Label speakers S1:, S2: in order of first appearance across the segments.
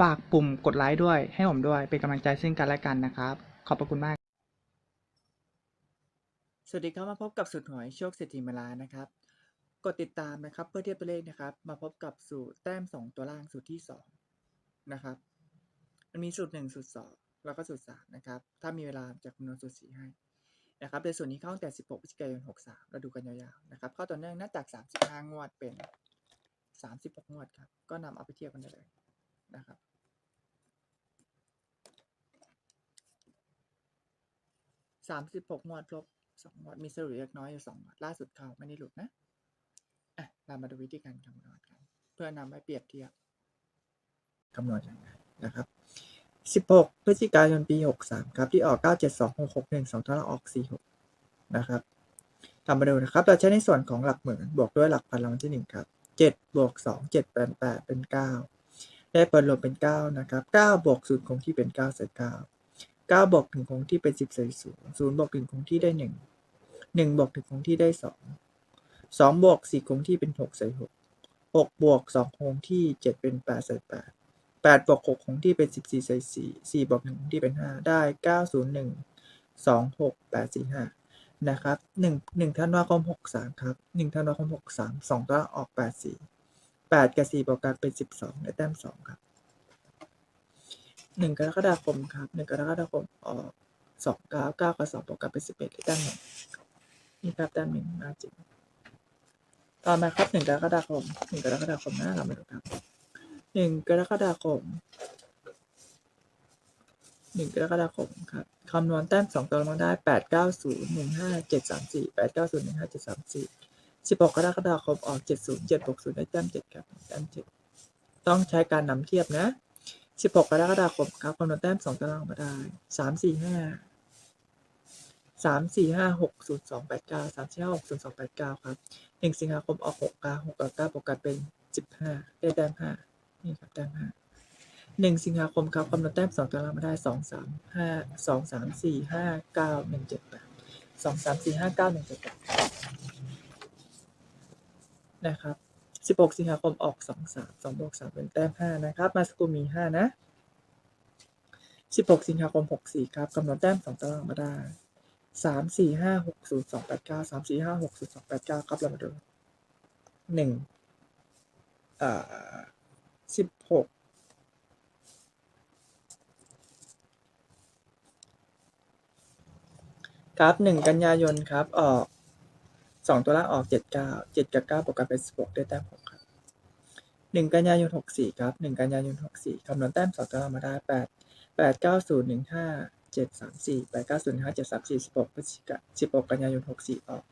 S1: ฝากปุ่มกดไลค์ด้วย ให้ผมด้วยเป็นกำลังใจซึ่งกันและกันนะครับ ขอบพระคุณมาก สวัสดีครับมาพบกับสูตรหวยโชคเศรษฐีเมลานะครับ กดติดตามนะครับเพื่อเทียบตัวเลขนะครับ มาพบกับสูตรแต้ม 2 ตัวล่างสูตรที่2นะครับมันมีสูตร 1 สูตร 2 แล้วก็สูตร 3 นะครับ ถ้ามีเวลาจะคำนวณสูตร 4 ให้นะครับในส่วนนี้เข้าตั้งแต่ 16พฤศจิกายน 63 เราดูกันยาวๆนะครับเข้าต่อเนื่องนับจาก35 งวดเป็น 36 งวดครับ ก็นำเอาไปเทียบกันได้เลยนะครับ สามสิบหกงวดลบสองงวดมีสรุปเล็กน้อยอยู่สองงวดล่าสุดเขาไม่ได้หลุดนะอะเรามาดูวิธีการคำนวณกัน เพื่อนำไปเปรียบเทียบคำนวณยังไงนะครับ16พฤศจิกายนปี63ครับที่ออก972661 2เท่ากับออก46นะครับทำมาดูนะครับ เราใช้ในส่วนของหลักหมื่นบวกด้วยหลักพันรางวัลที่1ครับ7บวก2 7เจ็ดแป็น8เป็น9ได้เปิดรวมเป็น9นะครับ9บวก0คงที่เป็น9ใเก้าบอกถึงคงที่เป็นสิบใส่ศูนย์ศูนย์บอกถึงคงที่ได้หนึ่งหนึ่งบอกถึงคงที่ได้สองสองบวกสี่คงที่เป็นหกใส่หกหกบวกสองคงที่เจ็ดเป็นแปดใส่แปดแปดบวกหกคงที่เป็นสิบสี่ใส่สี่สี่บวกหนึ่งคงที่เป็นห้าได้เก้าศูนย์หนึ่งสองหกแปดสี่ห้านะครับหนึ่งหนึ่งท่านว่าคมหกสามครับหนึ่งท่านว่าคมหกสามสองก็ออกแปดสี่แปดกับสี่บวกกันเป็นสิบสองได้แต้มสองครับ 1กรกฎาคมครับ1กรกฎาคมออก2 9 9กับ2บวกกันเป็น11ได้แต้ม1นี่ครับแต้ม1มาจริงต่อมาครับ1กรกฎาคม1กรกฎาคมนะเรามาดูครับหนึ่งกรกฎาคมหนึ่งกรกฎาคมครับคำนวณแต้มสองตัวลงได้แปดเก้าศูนย์หนึ่งห้าเจ็ดสามสี่แปดเก้าศูนย์หนึ่งห้าเจ็ดสามสี่สิบหกกรกฎาคมออกเจ็ดศูนย์เจ็ดหกศูนย์ได้แต้มเจ็ดครับแต้มเจ็ดต้องใช้การนำเทียบนะ สิบหกกรกฎาคมครับคำนวณแต้มสองตัวลงมาได้สามสี่ห้าสามสี่ห้าหกศูนย์สองแปดเก้าสามสี่ห้าหกศูนย์สองแปดเก้าครับหนึ่งสิงหาคมออกหกเก้าหกกับเก้าบวกกันเป็นสิบห้าได้แต้มห้านี่ครับแต้มห้าหนึ่งสิงหาคมครับคำนวณแต้มสองตัวเรางมาได้สองสามห้าสองสามสี่ห้าเก้าหนึ่งเจ็ดแปดสองสามสี่ห้าเก้าหนึ่งเจ็ดแปดนะครับ สิบหกสิงหาคมออกสองสามสองบวกสามเป็นแต้มห้านะครับ มาสกูมีห้านะสิบหกสิงหาคมหกสี่ครับคำหนวณแต้มสองตัวเรางมาได้สามสี่ห้าหกศูนย์สองแปดเก้าสามสี่ห้าหกศูนย์สองแปดเก้าครับเรามาดูหนึ่งอ่าสิบหกครับหนึ่งกันยายนครับออกสองตัวล่างออกเจ็ดเก้าเจ็ดกับเก้าบวกกันเป็นสิบหกได้แต้มหก หนึ่งกันยายนหกสี่ครับหนึ่งกันยายนหกสี่คำนวณแต้มสองตัวล่างมาได้แปดแปดเก้าศูนย์หนึ่งห้าเจ็ดสามสี่แปดเก้าศูนย์ห้าเจ็ดสามสี่สิบหกพฤศจิกาสิบหกกันยายนหกสี่ออก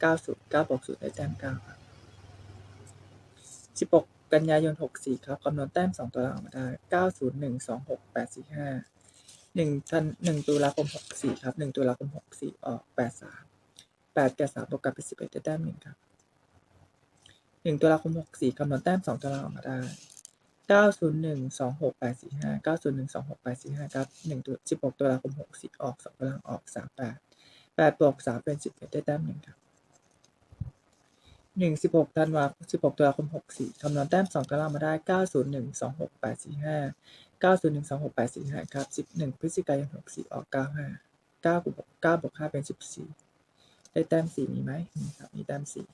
S1: เก้าศูนย์เก้าบวกศูนย์ได้แต้มเก้าครับสิบหกกันยายนหกสี่ครับคำนวณแต้มสองตัวล่างมาได้เก้าศูนย์หนึ่งสองหกแปดสี่ห้าหนึ่งทันหนึ่งตุลาคมหกสี่ครับหนึ่งตุลาคมหกสี่ออกแปดสามแปดกับสามบวกกันเป็นสิบเอ็ดได้แต้มหนึ่งครับ หนึ่งตุลาคมหกสี่คำนวณแต้มสองตัวล่าออกมาได้เก้าศูนย์หนึ่งสองหกแปดสี่ห้าเก้าศูนย์หนึ่งสองหกแปดสี่ห้าครับหนึ่งตัวสิบหกตุลาคมหกสี่ออกสองตัวล่างออกสามแปดแปดบวกสามเป็นสิบเอ็ดได้แต้มหนึ่งครับหนึ่งสิบหกธันวาสิบหกตุลาคมหกสี่คำนวณแต้มสองตัวล่ามาได้เก้าศูนย์หนึ่งสองหกแปดสี่ห้าเก้าศูนย์หนึ่งสองหกแปดสี่ห้าครับสิบหนึ่งพฤศจิกายนหกสี่ออกเก้าห้าเก้าบวกเก้าบวกห้าเป็นสิบสี่ได้แต้มสี่มีไหมมีครับมีแต้มสี่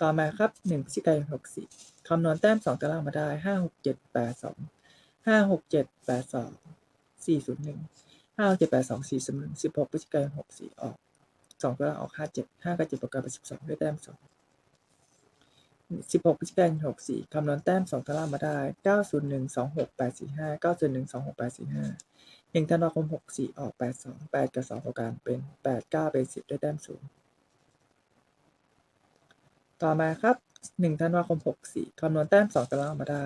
S1: ต่อมาครับหนึ่งพฤศจิกายนหกสี่คำนวณแต้มสองตัวล่างมาได้ห้าหกเจ็ดแปดสองห้าหกเจ็ดแปดสองสี่ศูนย์หนึ่งห้าหกเจ็ดแปดสองสี่ศูนย์หนึ่งสิบหกพฤศจิกายนหกสี่ออกสองตัวล่างออกห้าเจ็ดห้ากับเจ็ดบวกกันเป็นสิบสองได้แต้มสองสิบหกพฤศจิกายนหกสี่คำนวณแต้มสองตัวล่างมาได้เก้าศูนย์หนึ่งสองหกแปดสี่ห้าเก้าศูนย์หนึ่งสองหกแปดสี่ห้าหนึ่งธันวาคมหกสี่ออกแปดสองแปดกับสองบวกกันเป็นแปดเก้าเป็นสิบได้แต้มศูนย์ ต่อมาครับหนึ่งธันวาคมหกสี่คำนวณแต้มสองตัวล่างมาได้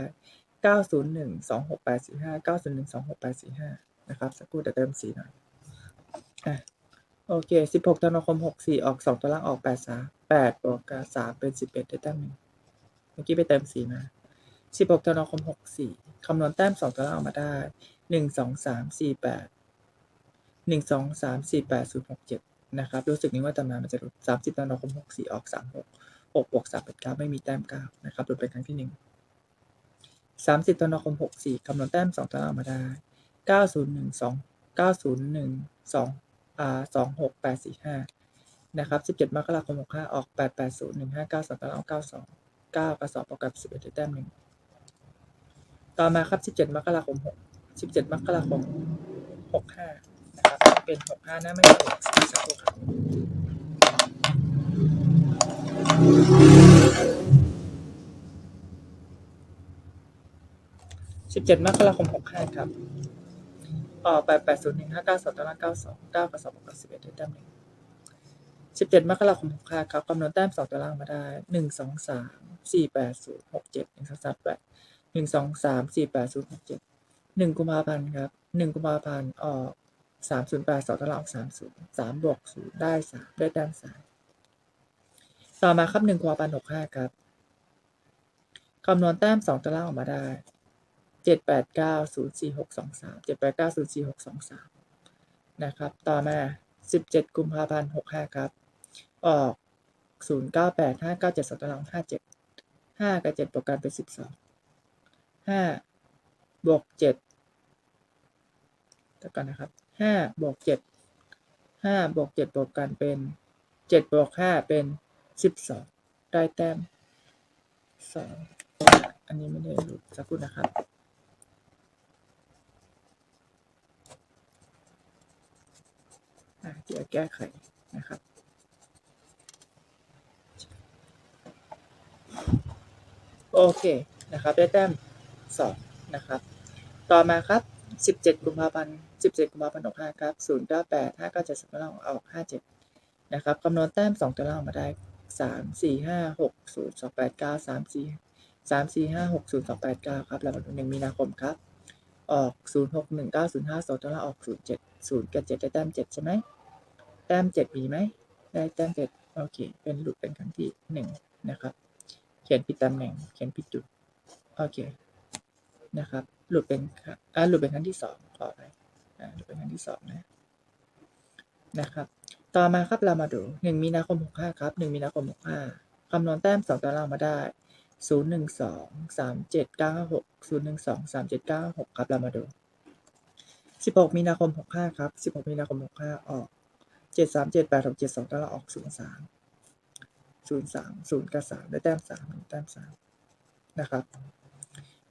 S1: เก้าศูนย์หนึ่งสองหกแปดสี่ห้าเก้าศูนย์หนึ่งสองหกแปดสี่ห้านะครับ สักครู่เดี๋ยวเติมสีหน่อยอะโอเคสิบหกธันวาคมหกสี่ออกสองตัวล่างออกแปดสามแปดบวกกับสามเป็นสิบเอ็ดได้แต้มหนึ่งเมื่อกี้ไปเติมสี่มาสิบหกธันวาคมหกสี่คำนวณแต้มสองตัวล่างออกมาได้หนึ่งสองสามสี่แปดหนึ่งสองสามสี่แปดศูนย์หกเจ็ดนะครับ รู้สึกนี้ว่าตำนานมันจะหลุดสามสิบธันวาคมหกสี่ออกสามหกหกบวกสามเป็นเก้าไม่มีแต้มเก้านะครับหลุดเป็นครั้งที่หนึ่งสามสิบธันวาคมหกสี่คำนวณแต้มสองตัวล่างออกมาได้เก้าศูนย์หนึ่งสองเก้าศูนย์หนึ่งสองอ่าสองหกแปดสี่ห้านะครับสิบเจ็ดมกราคมหกห้าออกแปดแปดศูนย์หนึ่งห้าเก้าสองตารางเก้าสองเก้ากับสองประกอบสิบเอ็ดแต้มหนึ่งต่อมาครับสิบเจ็ดมกราคมหกสิบเจ็ดมกราคมหกห้านะครับเป็นหกห้านะไม่ใช่หกสี่สักครู่ครับ สิบเจ็ดมกราคมหกห้าครับออกแปดแปดศูนย์หนึ่งห้าเก้าสองตารางเก้าสองเก้ากับสองบวกกับสิบเอ็ดได้แต้มหนึ่งสิบเจ็ดมกราคมหกห้าครับคำนวณแต้มสองตารางมาได้หนึ่งสองสามสี่แปดศูนย์หกเจ็ดหนึ่งสองสามแปดหนึ่งสองสามสี่แปดศูนย์หกเจ็ดหนึ่งกุมภาพันธ์ครับหนึ่งกุมภาพันธ์ออกสามศูนย์แปดสองตารางออกสามศูนย์สามบวกศูนย์ได้สามได้แต้มสาม ต่อมาครับหนึ่งกุมภาพันหกห้าครับคำนวณแต้มสองตารางออกมาได้เจ็ดแปดเก้าศูนย์สี่หกสองสามเจ็ดแปดเก้าศูนย์สี่หกสองสามนะครับ ต่อมาสิบเจ็ดกุมภาพันธ์หกห้าครับ ออกศูนย์เก้าแปดห้าเก้าเจ็ดสองตารางห้าเจ็ดห้ากับเจ็ดบวกกันเป็นสิบสองห้าบวกเจ็ดต่อกันนะครับห้าบวกเจ็ดห้าบวกเจ็ดบวกกันเป็นเจ็ดบวกห้าเป็น สิบสองได้แต้มสองอันนี้ไม่ได้รู้สักครู่นะครับเดี๋ยวแก้ไขนะครับโอเคนะครับ ได้แต้มสองนะครับ ต่อมาครับ17กุมภาพันธ์17กุมภาพันธ์65ครับ098 597สองตัวล่างออก57นะครับคำนวณแต้ม2ตัวล่างมาได้ สามสี่ห้าหกศูนย์สองแปดเก้าสามสี่สามสี่ห้าหกศูนย์สองแปดเก้าครับแล้ววันหนึ่งมีนาคมครับ ออกศูนย์หกหนึ่งเก้าศูนย์ห้าสองตัวละออกศูนย์เจ็ดศูนย์กับเจ็ดได้แต้มเจ็ดใช่ไหมแต้มเจ็ดมีไหมได้แต้มเจ็ดโอเค เป็นหลุดเป็นครั้งที่หนึ่งนะครับ เขียนผิดตำแหน่ง เขียนผิดจุด โอเค นะครับ หลุดเป็นอ่าหลุดเป็นครั้งที่สองขอไปอ่าหลุดเป็นครั้งที่สองนะ นะครับ ต่อมาครับเรามาดูหนึ่งมีนาคมหกห้าครับหนึ่งมีนาคมหกห้าคำนวณแต้มสองตารางมาได้ศูนย์หนึ่งสองสามเจ็ดเก้าหกศูนย์หนึ่งสองสามเจ็ดเก้าหกครับเรามาดูสิบหกมีนาคมหกห้าครับสิบหกมีนาคมหกห้าออกเจ็ดสามเจ็ดแปดหกเจ็ดสองตารางออกศูนย์สามศูนย์สามศูนย์กับสามได้แต้มสามแต้มสามนะครับ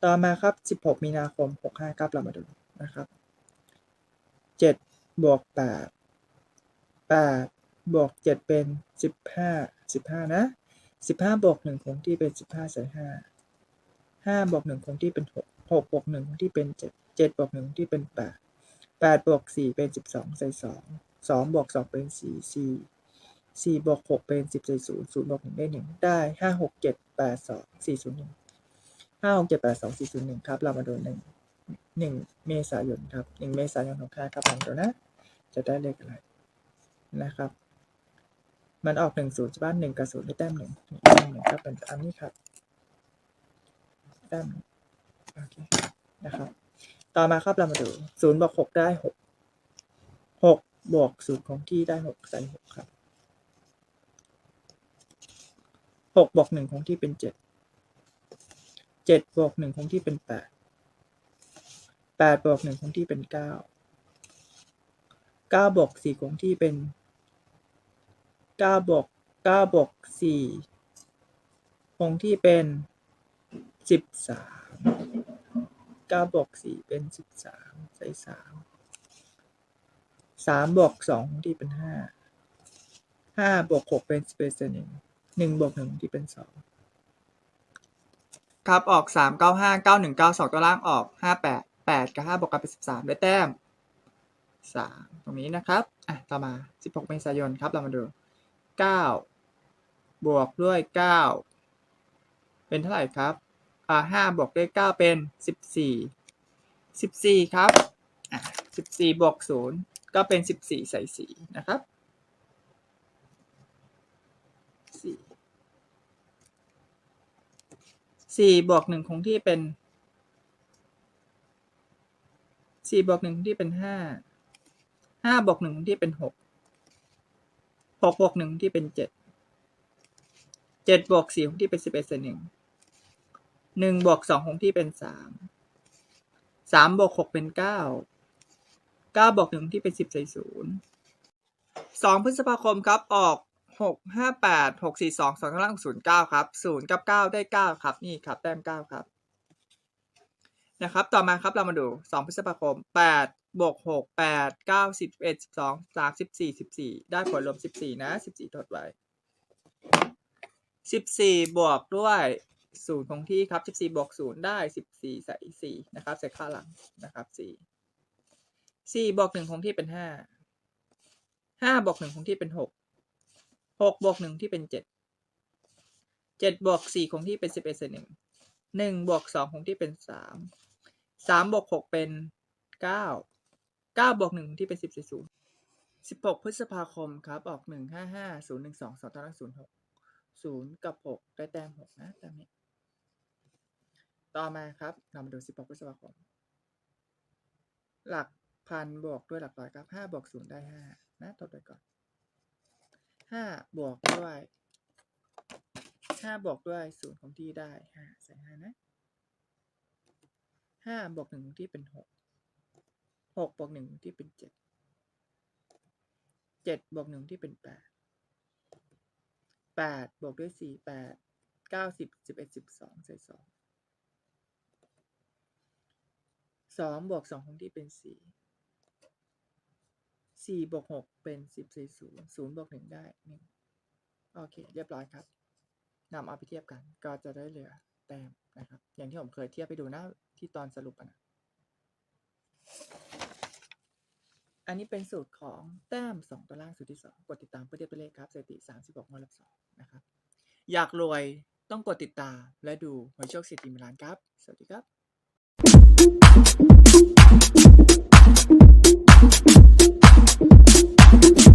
S1: ต่อมาครับ 16 มีนาคม 65 ครับเรามาดูนะครับ 7 บวก 8 8บวก7เป็น15 15นะ15บวก1คงที่เป็น15ใส่5 5บวก1คงที่เป็น6 6บวก1คงที่เป็น7 7บวก1คงที่เป็น8 8บวก4เป็น12ใส่2 2บวก2เป็น4 4 4บวก6เป็น10ใส่0 0บวก1ได้1ได้5 6 7 8 2 4 0 1ห้าหกเจ็ดแปดสองสี่ศูนย์หนึ่งครับ เรามาดูหนึ่งหนึ่งเมษายนครับหนึ่งเมษายนหกห้าครับลองดูนะ จะได้เลขอะไร นะครับ มันออกหนึ่งศูนย์ใช่ป่ะหนึ่งกับศูนย์ได้แต้มหนึ่งแต้มหนึ่งก็เป็นอันนี้ครับแต้มหนึ่งโอเคนะครับ ต่อมาครับเรามาดูศูนย์บวกหกได้หกหกบวกศูนย์ของที่ได้หกใส่หกครับหกบวกหนึ่งของที่เป็นเจ็ดเจ็ดบวกหนึ่งคงที่เป็นแปดแปดบวกหนึ่งคงที่เป็นเก้า ก้าบวกสี่คงที่เป็นเก้าบวกเก้าบวกสี่คงที่เป็นสิบสามเก้าบวกสี่เป็นสิบสามใส่สามสามบวกสองที่เป็นห้าห้าบวกหกเป็นสิบเอ็ดส่วนหนึ่งหนึ่งบวกหนึ่งที่เป็นสองครับออกสามเก้าห้าเก้าหนึ่งเก้าสองตัวล่างออกห้าแปดแปดกับห้าบวกกันเป็นสิบสามได้แต้ม สามตรงนี้นะครับ อะ ต่อมาสิบหกเมษายนครับ เรามาดูเก้าบวกด้วยเก้าเป็นเท่าไหร่ครับ อ่าห้าบวกด้วยเก้าเป็นสิบสี่สิบสี่ครับ อะสิบสี่บวกศูนย์ก็เป็นสิบสี่ใส่สี่นะครับสี่สี่บวกหนึ่งคงที่เป็นสี่บวกหนึ่งคงที่เป็นห้า ห้าบวกหนึ่งที่เป็นหกหกบวกหนึ่งที่เป็นเจ็ดเจ็ดบวกสี่คงที่เป็นสิบเอ็ดส่วนหนึ่งหนึ่งบวกสองคงที่เป็นสามสามบวกหกเป็นเก้าเก้าบวกหนึ่งที่เป็นสิบใส่ศูนย์สองพฤษภาคมครับออกหกห้าแปดหกสี่สองสองข้างล่างศูนย์เก้าครับศูนย์กับเก้าได้เก้าครับนี่ครับแต้มเก้าครับนะครับ ต่อมาครับเรามาดูสองพฤษภาคมแปด บวกหกแปดเก้าสิบเอ็ดสิบสองสามสิบสี่สิบสี่ได้ผลรวมสิบสี่นะสิบสี่ทดไว้สิบสี่บวกด้วยศูนย์คงที่ครับสิบสี่บวกศูนย์ได้สิบสี่ใส่สี่นะครับใส่ค่าหลังนะครับสี่สี่บวกหนึ่งคงที่เป็นห้าห้าบวกหนึ่งคงที่เป็นหกหกบวกหนึ่งที่เป็นเจ็ดเจ็ดบวกสี่คงที่เป็นสิบเอ็ดส่วนหนึ่งหนึ่งบวกสองคงที่เป็นสามสามบวกหกเป็นเก้า เก้าบวกหนึ่งที่เป็นสิบสี่ศูนย์สิบหกพฤษภาคมครับ ออกหนึ่งห้าห้าศูนย์หนึ่งสองสองตารางศูนย์หกศูนย์กับหกได้แต้มหกนะต้มนี้ ต่อมาครับเรามาดูสิบหกพฤษภาคม หลักพันบวกด้วยหลักร้อยครับห้าบวกศูนย์ได้ห้านะทดไปก่อนห้าบวกด้วยห้าบวกด้วยศูนย์ของที่ได้ห้าใส่ห้านะห้าบวกหนึ่งที่เป็นหก หกบวกหนึ่งที่เป็นเจ็ดเจ็ดบวกหนึ่งที่เป็นแปดแปดบวกด้วยสี่แปดเก้าสิบสิบเอ็ดสิบสองใส่สองสองบวกสองของที่เป็นสี่สี่บวกหกเป็นสิบสี่ศูนย์ศูนย์บวกหนึ่งได้หนึ่งโอเค เรียบร้อยครับนำเอาไปเทียบกัน ก็จะได้เหลือแต้มนะครับ อย่างที่ผมเคยเทียบไปดูนะที่ตอนสรุปอะนะ อันนี้เป็นสูตรของแต้มสองตัวล่างสูตรที่สองกดติดตามเพื่อเทียบตัวเลขครับสถิติสามสิบหกงวดละสนะครับ อยากรวยต้องกดติดตามและดูหวยโชคสิทธิ์มีล้านครับ สวัสดีครับ